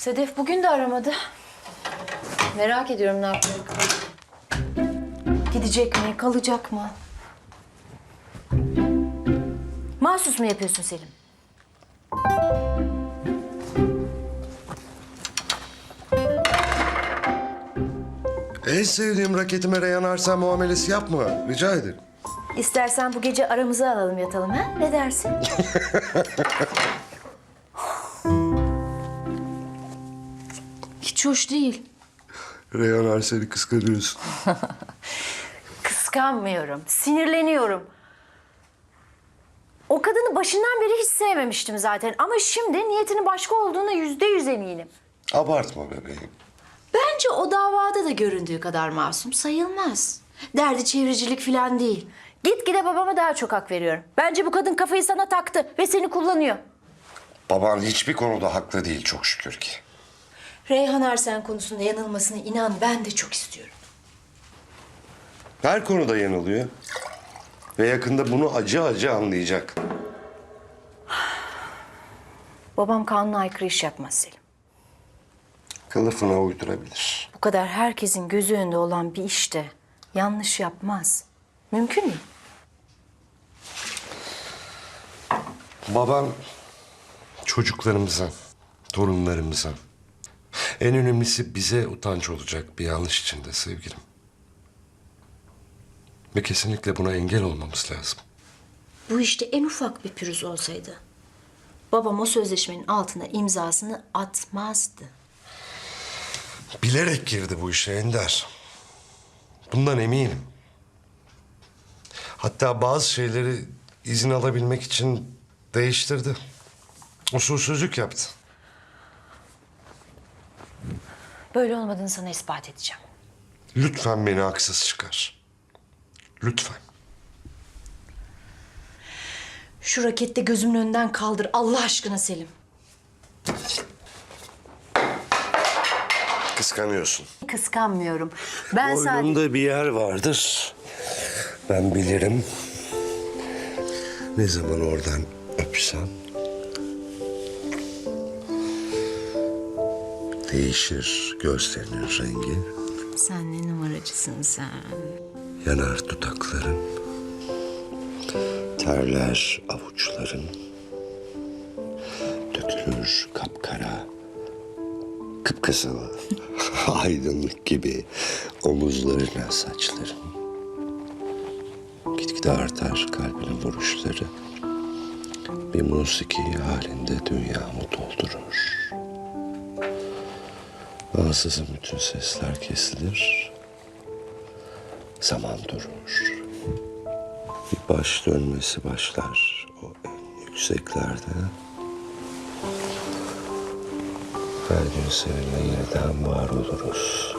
Sedef bugün de aramadı. Merak ediyorum ne yapacak. Gidecek mi, kalacak mı? Mahsus mu yapıyorsun Selim? En sevdiğim raketime Reyhan Arslan muamelesi yapma. Rica ederim. İstersen bu gece aramıza alalım yatalım ha? Ne dersin? Hiç hoş değil. Reyhan Arsen'i kıskanıyorsun. Kıskanmıyorum, sinirleniyorum. O kadını başından beri hiç sevmemiştim zaten. Ama şimdi niyetinin başka olduğuna yüzde yüz eminim. Abartma bebeğim. Bence o davada da göründüğü kadar masum sayılmaz. Derdi çevrecilik falan değil. Gitgide babama daha çok hak veriyorum. Bence bu kadın kafayı sana taktı ve seni kullanıyor. Baban hiçbir konuda haklı değil çok şükür ki. Reyhan Arsen konusunda yanılmasını inan ben de çok istiyorum. Her konuda yanılıyor. Ve yakında bunu acı acı anlayacak. Babam kanuna aykırı iş yapmaz Selim. Kılıfına uydurabilir. Bu kadar herkesin gözü önünde olan bir işte yanlış yapmaz. Mümkün mü? Baban çocuklarımıza, torunlarımıza, en önemlisi bize utanç olacak bir yanlış içinde sevgilim. Ve kesinlikle buna engel olmamız lazım. Bu işte en ufak bir pürüz olsaydı babam o sözleşmenin altına imzasını atmazdı. Bilerek girdi bu işe Ender. Bundan eminim. Hatta bazı şeyleri izin alabilmek için değiştirdi. Usulsüzlük yaptı. Böyle olmadığını sana ispat edeceğim. Lütfen beni haksız çıkar. Lütfen. Şu rakette gözümün önünden kaldır Allah aşkına Selim. Kıskanıyorsun. Kıskanmıyorum. Ben sadece... Boynunda bir yer vardır. Ben bilirim. Ne zaman oradan öpsem... Değişir gözlerinin rengi. Sen ne numaracısın sen? Yanar dudakların. Terler avuçların. Dökülür kapkara. Kıpkızıl aydınlık gibi omuzlarına saçların. Gitgide artar kalbinin vuruşları. Bir musiki halinde dünyamı doldurur. Ansızın bütün sesler kesilir. Zaman durur. Bir baş dönmesi başlar o en yükseklerde. Her gün seninle yeniden var oluruz.